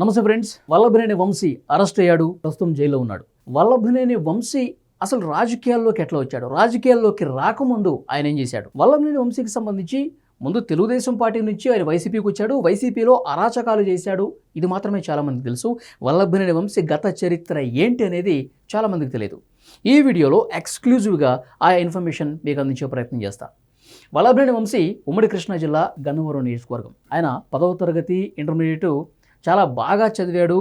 నమస్తే friends Vallabhaneni Vamsi arrest అయ్యాడు ప్రస్తుతం జైల్లో ఉన్నాడు. వల్లభనేని వంశీ అసలు రాజకీయాల్లోకి ఎట్లా వచ్చాడు? రాజకీయాల్లోకి రాకముందు ఆయన ఏం చేశాడు? వల్లభనేని వంశీకి సంబంధించి ముందు తెలుగుదేశం పార్టీ నుంచి ఆయన వైసీపీకి వచ్చాడు వైసీపీలో అరాచకాలు చేశాడు. ఇది మాత్రమే చాలామందికి తెలుసు. వల్లభనేని వంశీ గత చరిత్ర ఏంటి అనేది చాలామందికి తెలియదు. ఈ వీడియోలో ఎక్స్క్లూజివ్గా ఆ ఇన్ఫర్మేషన్ మీకు అందించే ప్రయత్నం చేస్తా. వల్లభనేని వంశీ ఉమ్మడి కృష్ణా జిల్లా గన్నవరం నియోజకవర్గం. ఆయన పదవ తరగతి ఇంటర్మీడియట్ చాలా బాగా చదివాడు.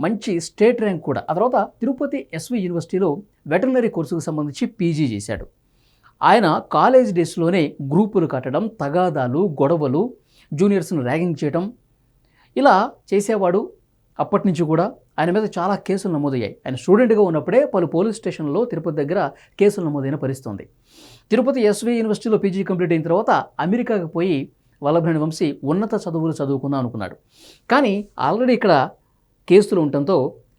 మంచి స్టేట్ ర్యాంక్ కూడా. ఆ తర్వాత తిరుపతి ఎస్వి యూనివర్సిటీలో వెటర్నరీ కోర్సుకు సంబంధించి పీజీ చేశాడు. ఆయన కాలేజ్ డేస్లోనే గ్రూపులు కట్టడం తగాదాలు గొడవలు జూనియర్స్ను ర్యాగింగ్ చేయడం ఇలా చేసేవాడు. అప్పటి నుంచి కూడా ఆయన మీద చాలా కేసులు నమోదయ్యాయి. ఆయన స్టూడెంట్గా ఉన్నప్పుడే పలు పోలీస్ స్టేషన్లో తిరుపతి దగ్గర కేసులు నమోదైన పరిస్థితుంది తిరుపతి ఎస్వి యూనివర్సిటీలో పీజీ కంప్లీట్ అయిన తర్వాత అమెరికాకు పోయి వల్లభేణి వంశీ ఉన్నత చదువులు చదువుకుందాం అనుకున్నాడు. కానీ ఆల్రెడీ ఇక్కడ కేసులు ఉండటంతో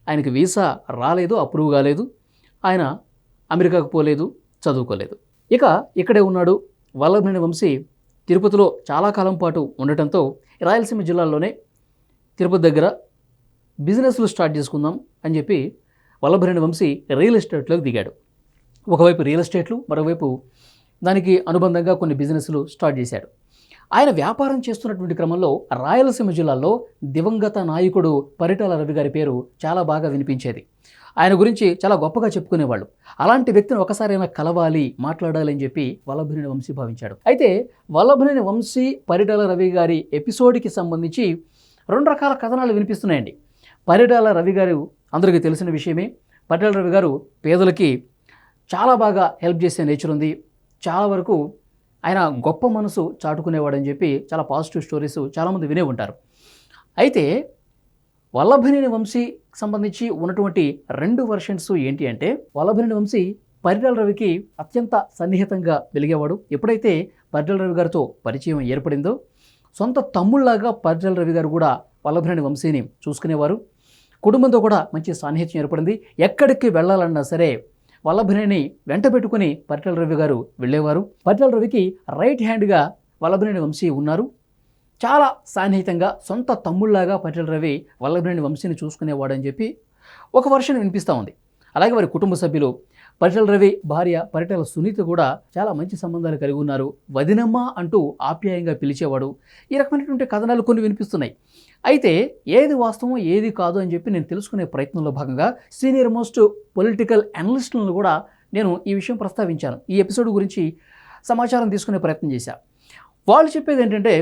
ఆయనకి వీసా రాలేదు అప్రూవ్ కాలేదు. ఆయన అమెరికాకు పోలేదు చదువుకోలేదు. ఇక ఇక్కడే ఉన్నాడు వల్లభేణి వంశీ. తిరుపతిలో చాలా కాలం పాటు ఉండటంతో రాయలసీమ జిల్లాలోనే తిరుపతి దగ్గర బిజినెస్లు స్టార్ట్ చేసుకుందాం అని చెప్పి వల్లభరేణి వంశీ రియల్ ఎస్టేట్లోకి దిగాడు. ఒకవైపు రియల్ ఎస్టేట్లు మరోవైపు దానికి అనుబంధంగా కొన్ని బిజినెస్లు స్టార్ట్ చేశాడు. ఆయన వ్యాపారం చేస్తున్నటువంటి క్రమంలో రాయలసీమ జిల్లాలో దివంగత నాయకుడు పరిటాల రవి గారి పేరు చాలా బాగా వినిపించేది. ఆయన గురించి చాలా గొప్పగా చెప్పుకునేవాళ్ళు. అలాంటి వ్యక్తిని ఒకసారైనా కలవాలి మాట్లాడాలి అని చెప్పి వల్లభనేని వంశీ భావించాడు. అయితే వల్లభనేని వంశీ పరిటాల రవి గారి ఎపిసోడ్కి సంబంధించి రెండు రకాల కథనాలు వినిపిస్తున్నాయండి. పరిటాల రవి గారు అందరికీ తెలిసిన విషయమే. పరిటాల రవి గారు పేదలకి చాలా బాగా హెల్ప్ చేసే నేచర్ ఉంది. చాలా వరకు ఆయన గొప్ప మనసు చాటుకునేవాడని చెప్పి చాలా పాజిటివ్ స్టోరీస్ చాలామంది వినే ఉంటారు. అయితే వల్లభనేని వంశీ సంబంధించి ఉన్నటువంటి రెండు వర్షన్స్ ఏంటి అంటే వల్లభనేని వంశీ పరిటాల రవికి అత్యంత సన్నిహితంగా వెలిగేవాడు ఎప్పుడైతే పరిటాల రవి గారితో పరిచయం ఏర్పడిందో సొంత తమ్ముళ్ళాగా పరిటాల రవి గారు కూడా వల్లభనేని వంశీని చూసుకునేవారు. కుటుంబంతో కూడా మంచి సాన్నిహిత్యం ఏర్పడింది. ఎక్కడికి వెళ్ళాలన్నా సరే వల్లభనేని వెంట పెట్టుకుని పరిటాల రవి గారు వెళ్ళేవారు. పరిటల రవికి రైట్ హ్యాండ్గా వల్లభనేని వంశీ ఉన్నారు. చాలా సాన్నిహితంగా సొంత తమ్ముళ్ళాగా పరిటల రవి వల్లభనేని వంశీని చూసుకునేవాడని చెప్పి ఒక వర్షన్ వినిపిస్తూ ఉంది. అలాగే వారి కుటుంబ సభ్యులు పరిటల రవి భార్య పరిటల సునీత కూడా చాలా మంచి సంబంధాలు కలిగి ఉన్నారు. వదినమ్మ అంటూ ఆప్యాయంగా పిలిచేవాడు. ఈ రకమైనటువంటి కథనాలు కొన్ని వినిపిస్తున్నాయి. అయితే ఏది వాస్తవం ఏది కాదు అని చెప్పి నేను తెలుసుకునే ప్రయత్నంలో భాగంగా సీనియర్ మోస్ట్ పొలిటికల్ అనలిస్టులను కూడా నేను ఈ విషయం ప్రస్తావించాను. ఈ ఎపిసోడ్ గురించి సమాచారం తీసుకునే ప్రయత్నం చేశాను వాళ్ళు చెప్పేది ఏంటంటే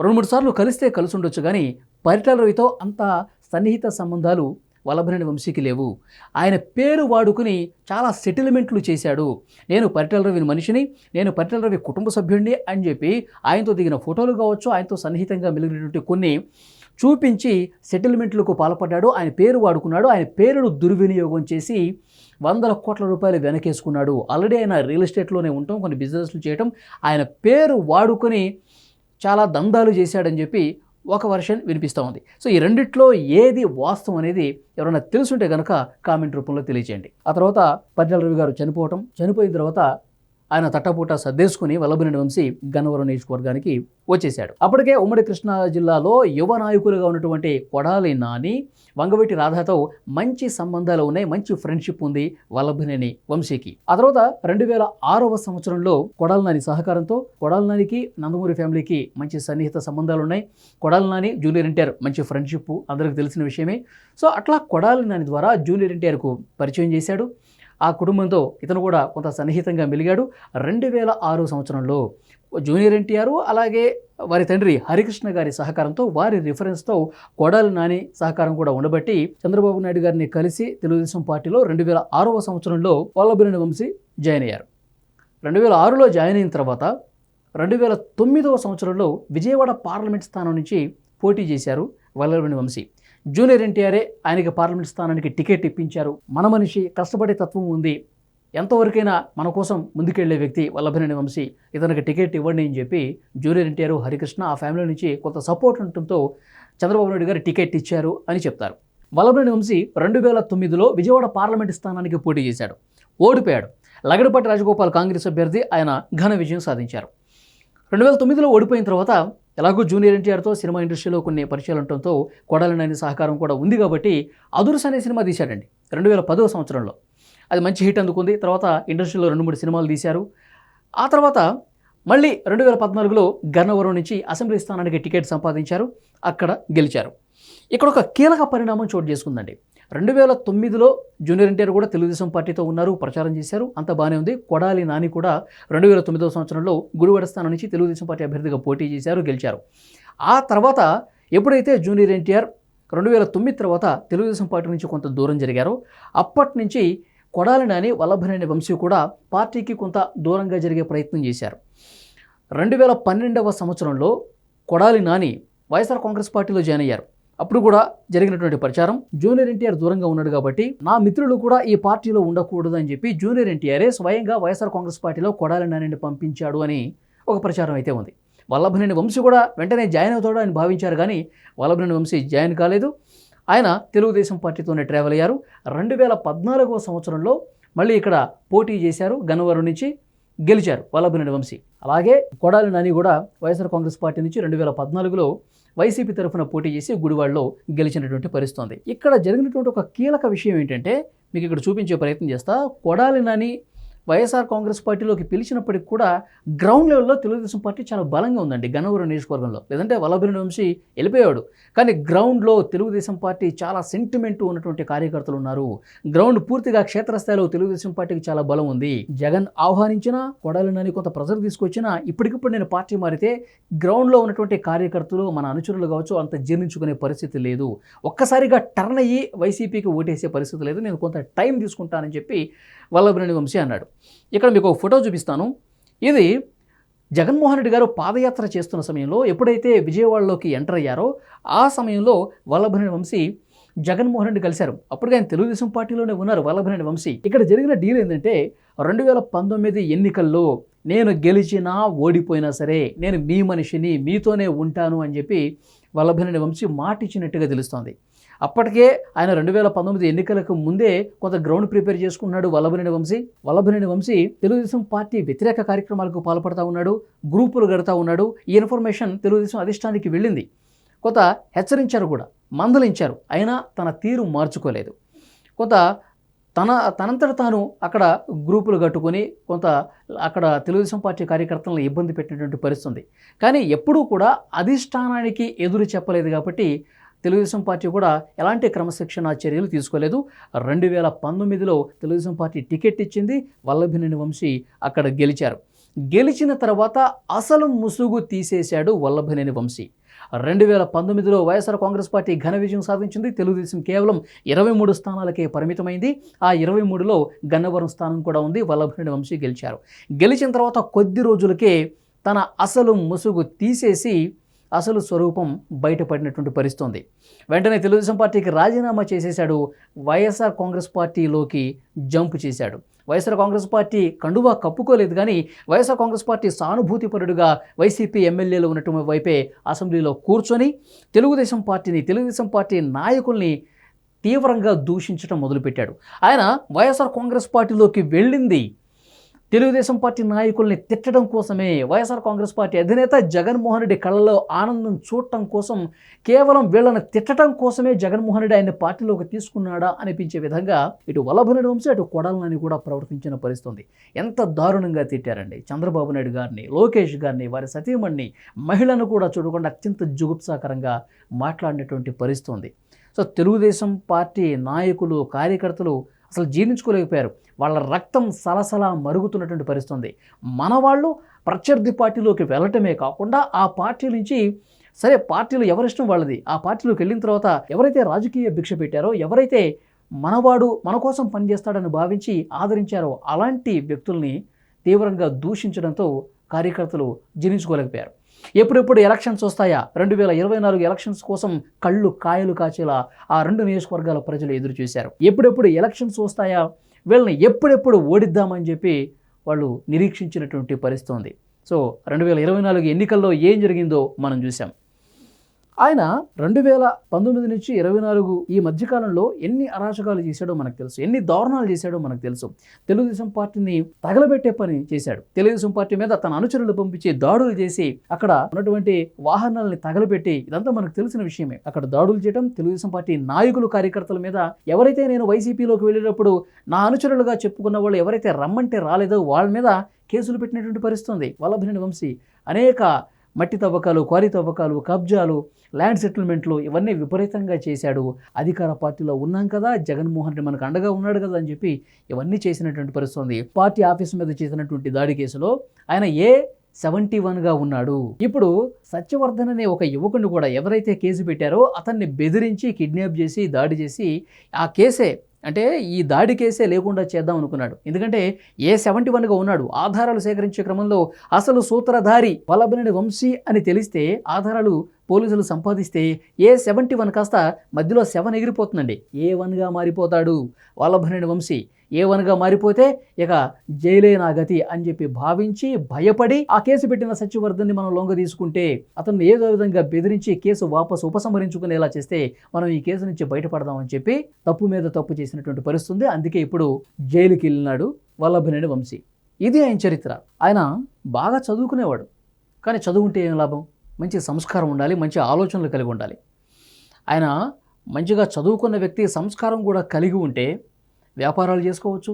రెండు మూడు సార్లు కలిస్తే కలిసి ఉండొచ్చు కానీ పరిటాల రవితో అంత సన్నిహిత సంబంధాలు వల్లభనేని వంశీకి లేవు. ఆయన పేరు వాడుకుని చాలా సెటిల్మెంట్లు చేశాడు. నేను పరిటాల రవిని మనిషిని నేను పరిటాల రవి కుటుంబ సభ్యుడిని అని చెప్పి ఆయనతో దిగిన ఫోటోలు కావచ్చు ఆయనతో సన్నిహితంగా మెలిగినటువంటి కొన్ని చూపించి సెటిల్మెంట్లకు పాల్పడ్డాడు. ఆయన పేరు వాడుకున్నాడు. ఆయన పేరును దుర్వినియోగం చేసి వందల కోట్ల రూపాయలు వెనకేసుకున్నాడు. ఆల్రెడీ ఆయన రియల్ ఎస్టేట్లోనే ఉండటం కొన్ని బిజినెస్లు చేయటం. ఆయన పేరు వాడుకొని చాలా దందాలు చేశాడని చెప్పి ఒక వర్షన్ వినిపిస్తూ ఉంది. సో ఈ రెండిట్లో ఏది వాస్తవం అనేది ఎవరైనా తెలుసుంటే కనుక కామెంట్ రూపంలో తెలియచేయండి. ఆ తర్వాత పద్యాల రవి గారు చనిపోవటం చనిపోయిన తర్వాత ఆయన తట్టపూట సర్దేసుకుని వల్లభనేని వంశీ గన్నవరం నియోజకవర్గానికి వచ్చేశాడు. అప్పటికే ఉమ్మడి కృష్ణా జిల్లాలో యువ నాయకులుగా ఉన్నటువంటి కొడాలి నాని వంగవీటి రాధాతో మంచి సంబంధాలు ఉన్నాయి మంచి ఫ్రెండ్షిప్ ఉంది వల్లభనేని వంశీకి. ఆ తర్వాత రెండు వేల ఆరవ సంవత్సరంలో కొడాలి నాని సహకారంతో కొడాలి నానికి నందమూరి ఫ్యామిలీకి మంచి సన్నిహిత సంబంధాలు ఉన్నాయి. కొడాలి నాని జూనియర్ ఎన్టీఆర్ మంచి ఫ్రెండ్షిప్ అందరికి తెలిసిన విషయమే. సో అట్లా కొడాలి నాని ద్వారా జూనియర్ ఎన్టీఆర్కు పరిచయం చేశాడు. ఆ కుటుంబంతో ఇతను కూడా కొంత సన్నిహితంగా మెలిగాడు. రెండు వేల ఆరు సంవత్సరంలో జూనియర్ ఎన్టీఆర్ అలాగే వారి తండ్రి హరికృష్ణ గారి సహకారంతో వారి రిఫరెన్స్తో కొడాలి నాని సహకారం కూడా ఉండబట్టి చంద్రబాబు నాయుడు గారిని కలిసి తెలుగుదేశం పార్టీలో రెండు వేల ఆరవ సంవత్సరంలో వల్లభనేని వంశీ జాయిన్ అయ్యారు. రెండు వేల ఆరులో జాయిన్ అయిన తర్వాత రెండు వేల తొమ్మిదవ సంవత్సరంలో విజయవాడ పార్లమెంట్ స్థానం నుంచి పోటీ చేశారు వల్లభనేని వంశీ. జూనియర్ ఎన్టీఆర్ఏ ఆయనకి పార్లమెంట్ స్థానానికి టికెట్ ఇప్పించారు. మన మనిషి కష్టపడే తత్వం ఉంది. ఎంతవరకైనా మన కోసం ముందుకెళ్ళే వ్యక్తి వల్లభనేని వంశీ. ఇతనికి టికెట్ ఇవ్వండి అని చెప్పి జూనియర్ ఎన్టీఆర్ హరికృష్ణ ఆ ఫ్యామిలీ నుంచి కొంత సపోర్ట్ ఉండటంతో చంద్రబాబు నాయుడు గారు టికెట్ ఇచ్చారు అని చెప్తారు. వల్లభనేని వంశీ రెండు వేల తొమ్మిదిలో విజయవాడ పార్లమెంట్ స్థానానికి పోటీ చేశాడు. ఓడిపోయాడు. లగడపాటి రాజగోపాల్ కాంగ్రెస్ అభ్యర్థి ఆయన ఘన విజయం సాధించారు. రెండు వేల తొమ్మిదిలో ఓడిపోయిన తర్వాత ఎలాగో జూనియర్ ఎన్టీఆర్తో సినిమా ఇండస్ట్రీలో కొన్ని పరిచయాలు ఉండటంతో కొడాలి సహకారం కూడా ఉంది కాబట్టి అదుర్స్ అనే సినిమా తీశాడండి రెండు వేల పదో సంవత్సరంలో. అది మంచి హిట్ అందుకుంది. తర్వాత ఇండస్ట్రీలో రెండు మూడు సినిమాలు తీశారు. ఆ తర్వాత మళ్ళీ రెండు వేల పద్నాలుగులో గన్నవరం నుంచి అసెంబ్లీ స్థానానికి టికెట్ సంపాదించారు. అక్కడ గెలిచారు. ఇక్కడ ఒక కీలక పరిణామం చోటు చేసుకుందండి. రెండు వేల తొమ్మిదిలో జూనియర్ ఎన్టీఆర్ కూడా తెలుగుదేశం పార్టీతో ఉన్నారు ప్రచారం చేశారు. అంత బాగానే ఉంది. కొడాలి నాని కూడా రెండు వేల తొమ్మిదవ సంవత్సరంలో గుడివాడ స్థానం నుంచి తెలుగుదేశం పార్టీ అభ్యర్థిగా పోటీ చేశారు గెలిచారు. ఆ తర్వాత ఎప్పుడైతే జూనియర్ ఎన్టీఆర్ రెండు వేల తొమ్మిది తర్వాత తెలుగుదేశం పార్టీ నుంచి కొంత దూరం జరిగారో అప్పటి నుంచి కొడాలి నాని వల్లభనేని వంశీ కూడా పార్టీకి కొంత దూరంగా జరిగే ప్రయత్నం చేశారు. రెండు వేల పన్నెండవ సంవత్సరంలో కొడాలి నాని వైఎస్ఆర్ కాంగ్రెస్ పార్టీలో జాయిన్ అయ్యారు. అప్పుడు కూడా జరిగినటువంటి ప్రచారం జూనియర్ ఎన్టీఆర్ దూరంగా ఉన్నాడు కాబట్టి నా మిత్రులు కూడా ఈ పార్టీలో ఉండకూడదు అని చెప్పి జూనియర్ ఎన్టీఆరే స్వయంగా వైఎస్ఆర్ కాంగ్రెస్ పార్టీలో కొడాలి నానిని పంపించాడు అని ఒక ప్రచారం అయితే ఉంది. వల్లభనేని వంశీ కూడా వెంటనే జాయిన్ అవుతాడు అని భావించారు కానీ వల్లభనేని వంశీ జాయిన్ కాలేదు. ఆయన తెలుగుదేశం పార్టీతోనే ట్రావెల్ అయ్యారు. రెండు వేల పద్నాలుగవ సంవత్సరంలో మళ్ళీ ఇక్కడ పోటీ చేశారు గన్నవరం నుంచి గెలిచారు వల్లభనేని వంశీ. అలాగే కొడాలి నాని కూడా వైఎస్ఆర్ కాంగ్రెస్ పార్టీ నుంచి రెండు వేల పద్నాలుగులో వైసీపీ తరఫున పోటీ చేసి గుడివాడలో గెలిచినటువంటి పరిస్థితుంది. ఇక్కడ జరిగినటువంటి ఒక కీలక విషయం ఏంటంటే మీకు ఇక్కడ చూపించే ప్రయత్నం చేస్తా కొడాలి నాని వైఎస్ఆర్ కాంగ్రెస్ పార్టీలోకి పిలిచినప్పటికి కూడా గ్రౌండ్ లెవెల్లో తెలుగుదేశం పార్టీ చాలా బలంగా ఉందండి గనవరం నియోజకవర్గంలో. లేదంటే వల్లభనేని వంశీ వెళ్ళిపోయాడు కానీ గ్రౌండ్లో తెలుగుదేశం పార్టీ చాలా సెంటిమెంట్ ఉన్నటువంటి కార్యకర్తలు ఉన్నారు. గ్రౌండ్ పూర్తిగా క్షేత్రస్థాయిలో తెలుగుదేశం పార్టీకి చాలా బలం ఉంది. జగన్ ఆహ్వానించినా కొడాలి కొంత ప్రెజర్ తీసుకొచ్చినా ఇప్పటికిప్పుడు నేను పార్టీ మారితే గ్రౌండ్లో ఉన్నటువంటి కార్యకర్తలు మన అనుచరులు కావచ్చు అంత జీర్ణించుకునే పరిస్థితి లేదు. ఒక్కసారిగా టర్న్ అయ్యి వైసీపీకి ఓటేసే పరిస్థితి లేదు. నేను కొంత టైం తీసుకుంటానని చెప్పి వల్లభనేని వంశీ అన్నాడు. ఇక్కడ మీకు ఒక ఫోటో చూపిస్తాను. ఇది జగన్మోహన్ రెడ్డి గారు పాదయాత్ర చేస్తున్న సమయంలో ఎప్పుడైతే విజయవాడలోకి ఎంటర్ అయ్యారో ఆ సమయంలో వల్లభనేని వంశీ జగన్మోహన్ రెడ్డి కలిశారు. అప్పుడు ఆయన తెలుగుదేశం పార్టీలోనే ఉన్నారు వల్లభనేని వంశీ. ఇక్కడ జరిగిన డీల్ ఏంటంటే రెండు వేల పంతొమ్మిది ఎన్నికల్లో నేను గెలిచినా ఓడిపోయినా సరే నేను మీ మనిషిని మీతోనే ఉంటాను అని చెప్పి వల్లభనేని వంశీ మాట ఇచ్చినట్టుగా తెలుస్తోంది. అప్పటికే ఆయన రెండు వేల పంతొమ్మిది ఎన్నికలకు ముందే కొంత గ్రౌండ్ ప్రిపేర్ చేసుకున్నాడు వల్లభనేని వంశీ. వల్లభనేని వంశీ తెలుగుదేశం పార్టీ వ్యతిరేక కార్యక్రమాలకు పాల్పడతా ఉన్నాడు గ్రూపులు గడతా ఉన్నాడు ఈ ఇన్ఫర్మేషన్ తెలుగుదేశం అధిష్టానికి వెళ్ళింది. కొంత హెచ్చరించారు కూడా మందలించారు అయినా తన తీరు మార్చుకోలేదు. కొంత తన తనంతట తాను అక్కడ గ్రూపులు కట్టుకొని కొంత అక్కడ తెలుగుదేశం పార్టీ కార్యకర్తలను ఇబ్బంది పెట్టినటువంటి పరిస్థితి ఉంది కానీ ఎప్పుడూ కూడా అధిష్టానానికి ఎదురు చెప్పలేదు కాబట్టి తెలుగుదేశం పార్టీ కూడా ఎలాంటి క్రమశిక్షణ చర్యలు తీసుకోలేదు. రెండు వేల పంతొమ్మిదిలో తెలుగుదేశం పార్టీ టికెట్ ఇచ్చింది. వల్లభినేని వంశీ అక్కడ గెలిచారు. గెలిచిన తర్వాత అసలు ముసుగు తీసేశాడు వల్లభనేని వంశీ. రెండు వేల పంతొమ్మిదిలో వైఎస్ఆర్ కాంగ్రెస్ పార్టీ ఘన విజయం సాధించింది. తెలుగుదేశం కేవలం ఇరవై మూడు స్థానాలకే పరిమితమైంది. ఆ ఇరవై మూడులో గన్నవరం స్థానం కూడా ఉంది. వల్లభనేని వంశీ గెలిచారు. గెలిచిన తర్వాత కొద్ది రోజులకే తన అసలు ముసుగు తీసేసి అసలు స్వరూపం బయటపడినటువంటి పరిస్థితుంది. వెంటనే తెలుగుదేశం పార్టీకి రాజీనామా చేసేశాడు వైఎస్ఆర్ కాంగ్రెస్ పార్టీలోకి జంప్ చేశాడు. వైఎస్ఆర్ కాంగ్రెస్ పార్టీ కండువా కప్పుకోలేదు కానీ వైఎస్ఆర్ కాంగ్రెస్ పార్టీ సానుభూతిపరుడుగా వైసీపీ ఎమ్మెల్యేలు ఉన్నటువంటి వైపే అసెంబ్లీలో కూర్చొని తెలుగుదేశం పార్టీని తెలుగుదేశం పార్టీ నాయకుల్ని తీవ్రంగా దూషించడం మొదలుపెట్టాడు. ఆయన వైఎస్ఆర్ కాంగ్రెస్ పార్టీలోకి వెళ్ళింది తెలుగుదేశం పార్టీ నాయకుల్ని తిట్టడం కోసమే వైఎస్ఆర్ కాంగ్రెస్ పార్టీ అధినేత జగన్మోహన్ రెడ్డి కళ్ళలో ఆనందం చూడటం కోసం కేవలం వీళ్ళని తిట్టడం కోసమే జగన్మోహన్ రెడ్డి ఆయన పార్టీలోకి తీసుకున్నాడా అనిపించే విధంగా ఇటు వల్లభనేని వంశీ అటు కొడాలని కూడా ప్రవర్తించిన పరిస్థితుంది. ఎంత దారుణంగా తిట్టారండి. చంద్రబాబు నాయుడు గారిని లోకేష్ గారిని వారి సతీమణ్ణి మహిళను కూడా చూడకుండా అత్యంత జుగుప్సాకరంగా మాట్లాడినటువంటి పరిస్థితి ఉంది సో తెలుగుదేశం పార్టీ నాయకులు కార్యకర్తలు అసలు జీర్ణించుకోలేకపోయారు. వాళ్ళ రక్తం సలసలా మరుగుతున్నటువంటి పరిస్థితి ఉంది మన వాళ్ళు ప్రత్యర్థి పార్టీలోకి వెళ్ళటమే కాకుండా ఆ పార్టీ నుంచి సరే పార్టీలు ఎవరిష్టం వాళ్ళది. ఆ పార్టీలోకి వెళ్ళిన తర్వాత ఎవరైతే రాజకీయ భిక్ష పెట్టారో ఎవరైతే మనవాడు మన కోసం పనిచేస్తాడని భావించి ఆదరించారో అలాంటి వ్యక్తుల్ని తీవ్రంగా దూషించడంతో కార్యకర్తలు జీర్ణించుకోలేకపోయారు. ఎప్పుడెప్పుడు ఎలక్షన్స్ వస్తాయా? రెండు వేల ఇరవై నాలుగు ఎలక్షన్స్ కోసం కళ్ళు కాయలు కాచేలా ఆ రెండు నియోజకవర్గాల ప్రజలు ఎదురు చూశారు. ఎప్పుడెప్పుడు ఎలక్షన్స్ వస్తాయా? వీళ్ళని ఎప్పుడెప్పుడు ఓడిద్దామని చెప్పి వాళ్ళు నిరీక్షించినటువంటి పరిస్థితి ఉంది. సో రెండు వేల ఇరవై నాలుగు ఎన్నికల్లో ఏం జరిగిందో మనం చూసాం ఆయన రెండు వేల పంతొమ్మిది నుంచి ఇరవై నాలుగు ఈ మధ్యకాలంలో ఎన్ని అరాచకాలు చేశాడో మనకు తెలుసు ఎన్ని దారుణాలు చేశాడో మనకు తెలుసు. తెలుగుదేశం పార్టీని తగలబెట్టే పని చేశాడు. తెలుగుదేశం పార్టీ మీద తన అనుచరులు పంపించి దాడులు చేసి అక్కడ ఉన్నటువంటి వాహనాలని తగలబెట్టి ఇదంతా మనకు తెలిసిన విషయమే. అక్కడ దాడులు చేయడం తెలుగుదేశం పార్టీ నాయకులు కార్యకర్తల మీద ఎవరైతే నేను వైసీపీలోకి వెళ్ళేటప్పుడు నా అనుచరులుగా చెప్పుకున్న వాళ్ళు ఎవరైతే రమ్మంటే రాలేదో వాళ్ళ మీద కేసులు పెట్టినటువంటి పరిస్థితి ఉంది. వల్లభనేని వంశీ అనేక మట్టి తవ్వకాలు క్వారీ తవ్వకాలు కబ్జాలు ల్యాండ్ సెటిల్మెంట్లు ఇవన్నీ విపరీతంగా చేశాడు. అధికార పార్టీలో ఉన్నాం కదా జగన్మోహన్ రెడ్డి మనకు అండగా ఉన్నాడు కదా అని చెప్పి ఇవన్నీ చేసినటువంటి పరిస్థితి ఉంది పార్టీ ఆఫీస్ మీద చేసినటువంటి దాడి కేసులో ఆయన ఏ సెవెంటీ వన్గా ఉన్నాడు. ఇప్పుడు సత్యవర్ధన్ అనే ఒక యువకుని కూడా ఎవరైతే కేసు పెట్టారో అతన్ని బెదిరించి కిడ్నాప్ చేసి దాడి చేసి ఆ కేసే అంటే ఈ దాడి కేసే లేకుండా చేద్దాం అనుకున్నాడు. ఎందుకంటే ఏ సెవెంటీ వన్గా ఉన్నాడు? ఆధారాలు సేకరించే క్రమంలో అసలు సూత్రధారి వల్లభనేని వంశీ అని తెలిస్తే ఆధారాలు పోలీసులు సంపాదిస్తే ఏ సెవెంటీ వన్ కాస్త మధ్యలో సెవెన్ ఎగిరిపోతుందండి. ఏ వన్గా మారిపోతాడు వల్లభనేని వంశీ? ఏ వన్గా మారిపోతే ఇక జైలే నా గతి అని చెప్పి భావించి భయపడి ఆ కేసు పెట్టిన సత్యవర్ధన్ని మనం లొంగ తీసుకుంటే అతన్ని ఏదో విధంగా బెదిరించి కేసు వాపసు ఉపసంహరించుకునేలా చేస్తే మనం ఈ కేసు నుంచి బయటపడదామని చెప్పి తప్పు మీద తప్పు చేసినటువంటి పరిస్థితుంది. అందుకే ఇప్పుడు జైలుకి వెళ్ళినాడు వల్లభనేని వంశీ. ఇది ఆయన చరిత్ర. ఆయన బాగా చదువుకునేవాడు. కానీ చదువుంటే ఏం లాభం? మంచి సంస్కారం ఉండాలి మంచి ఆలోచనలు కలిగి ఉండాలి. ఆయన మంచిగా చదువుకున్న వ్యక్తి సంస్కారం కూడా కలిగి ఉంటే వ్యాపారాలు చేసుకోవచ్చు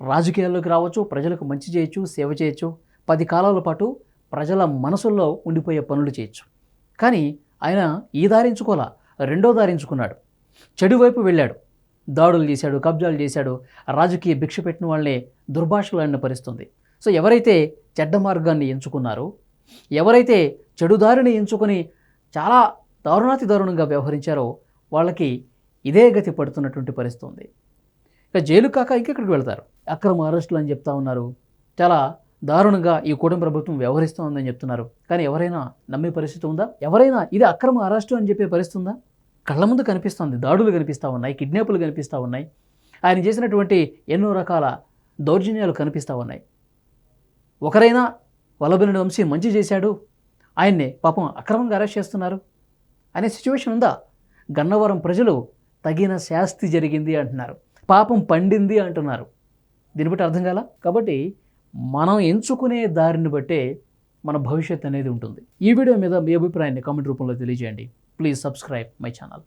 రాజకీయాల్లోకి రావచ్చు ప్రజలకు మంచి చేయొచ్చు సేవ చేయొచ్చు. పది కాలాల పాటు ప్రజల మనసుల్లో ఉండిపోయే పనులు చేయొచ్చు. కానీ ఆయన ఈ దారించుకోలా రెండో దారించుకున్నాడు చెడు వైపు వెళ్ళాడు. దాడులు చేశాడు కబ్జాలు చేశాడు. రాజకీయ భిక్ష పెట్టిన వాళ్ళని దుర్భాషలాడిన పరిస్థితుంది. సో ఎవరైతే చెడ్డ మార్గాన్ని ఎంచుకున్నారో ఎవరైతే చెడు దారిని ఎంచుకొని చాలా దారుణాతి దారుణంగా వ్యవహరించారో వాళ్ళకి ఇదే గతి పడుతున్నటువంటి పరిస్థితి ఉంది ఇక జైలు కాక ఇంకెక్కడికి వెళ్తారు? అక్రమ అరెస్టులు అని చెప్తా ఉన్నారు. చాలా దారుణంగా ఈ కూటమి ప్రభుత్వం వ్యవహరిస్తోందని చెప్తున్నారు. కానీ ఎవరైనా నమ్మే పరిస్థితి ఉందా? ఎవరైనా ఇది అక్రమ అరెస్టు అని చెప్పే పరిస్థితి ఉందా? కళ్ళ ముందు కనిపిస్తుంది దాడులు కనిపిస్తూ ఉన్నాయి కిడ్నాపులు కనిపిస్తూ ఉన్నాయి. ఆయన చేసినటువంటి ఎన్నో రకాల దౌర్జన్యాలు కనిపిస్తూ ఉన్నాయి. ఒకరైనా వల్లభనేని వంశీ మంచి చేశాడు. ఆయన్ని పాపం అక్రమంగా అరెస్ట్ చేస్తున్నారు. అనే సిచ్యువేషన్ ఉందా? గన్నవరం ప్రజలు తగిన శాస్తి జరిగింది అంటున్నారు. పాపం పండింది అంటున్నారు. దీన్ని బట్టి అర్థం కాల? కాబట్టి మనం ఎంచుకునే దారిని బట్టే మన భవిష్యత్ అనేది ఉంటుంది. ఈ వీడియో మీద మీ అభిప్రాయాన్ని కామెంట్ రూపంలో తెలియజేయండి. Please subscribe my channel.